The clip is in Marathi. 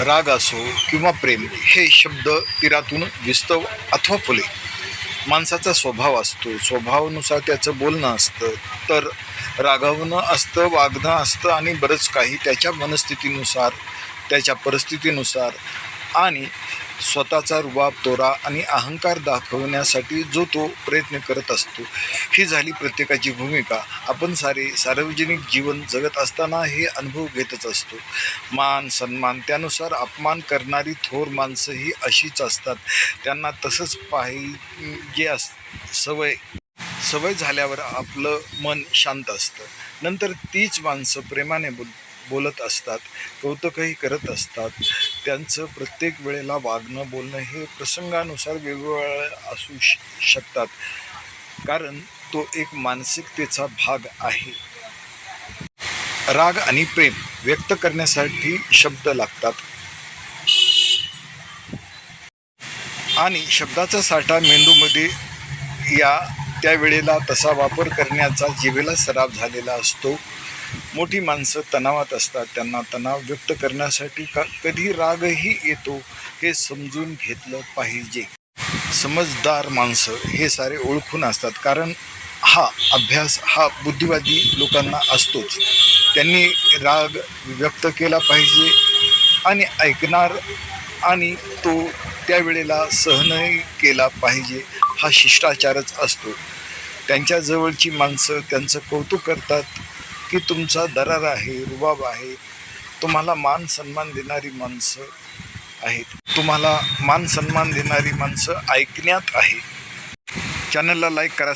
राग असो किंवा प्रेम हे शब्द तीरातून विस्तव अथवा फुले. माणसाचा स्वभाव असतो. स्वभावानुसार त्याचं बोलणं असतं. तर रागावणं असतं वागणं असतं आणि बरंच काही त्याच्या मनस्थितीनुसार त्याच्या परिस्थितीनुसार आणि स्वतःचा रुबाब तोरा आणि अहंकार दाखवण्यासाठी जो तो प्रयत्न करत असतो. ही झाली प्रत्येकाची भूमिका. आपण सारे सार्वजनिक जीवन जगत असताना हे अनुभव घेतच असतो. मान सन्मान त्यानुसार अपमान करणारी थोर माणसंही अशीच असतात. त्यांना तसंच पाहिजे अस सवय सवय झाल्यावर आपलं मन शांत असतं. नंतर तीच माणसं प्रेमाने बोल बोलत असतात कौतुकही करत असतात. त्यांचं प्रत्येक वेळेला वागणं बोलणं हे प्रसंगानुसार वेगवेगळं असू श शकतात. कारण तो एक मानसिकतेचा भाग आहे. राग आणि प्रेम व्यक्त करण्यासाठी शब्द लागतात. आणि शब्दाचा साठा मेंदूमध्ये या त्यावेळेला तसा वापर करण्याचा जिभेला सराव झालेला असतो. मोठी माणसं तणावात असतात. त्यांना तणाव व्यक्त करण्यासाठी का कधी रागही येतो हे समजून घेतलं पाहिजे. समजदार माणसं हे सारे ओळखून असतात. कारण हा अभ्यास हा बुद्धिवादी लोकांना असतोच. त्यांनी राग व्यक्त केला पाहिजे आणि ऐकणार आणि तो त्यावेळेला सहनही केला पाहिजे हा शिष्टाचारच असतो. त्यांच्याजवळची माणसं त्यांचं कौतुक करतात. की तुमचा दरार आहे रुबाब आहे. तुम्हाला मान सन्मान देणारी माणसं आहेत. तुम्हाला मान सन्मान देणारी माणसं ऐकण्यात आहे. चॅनलला लाईक करा.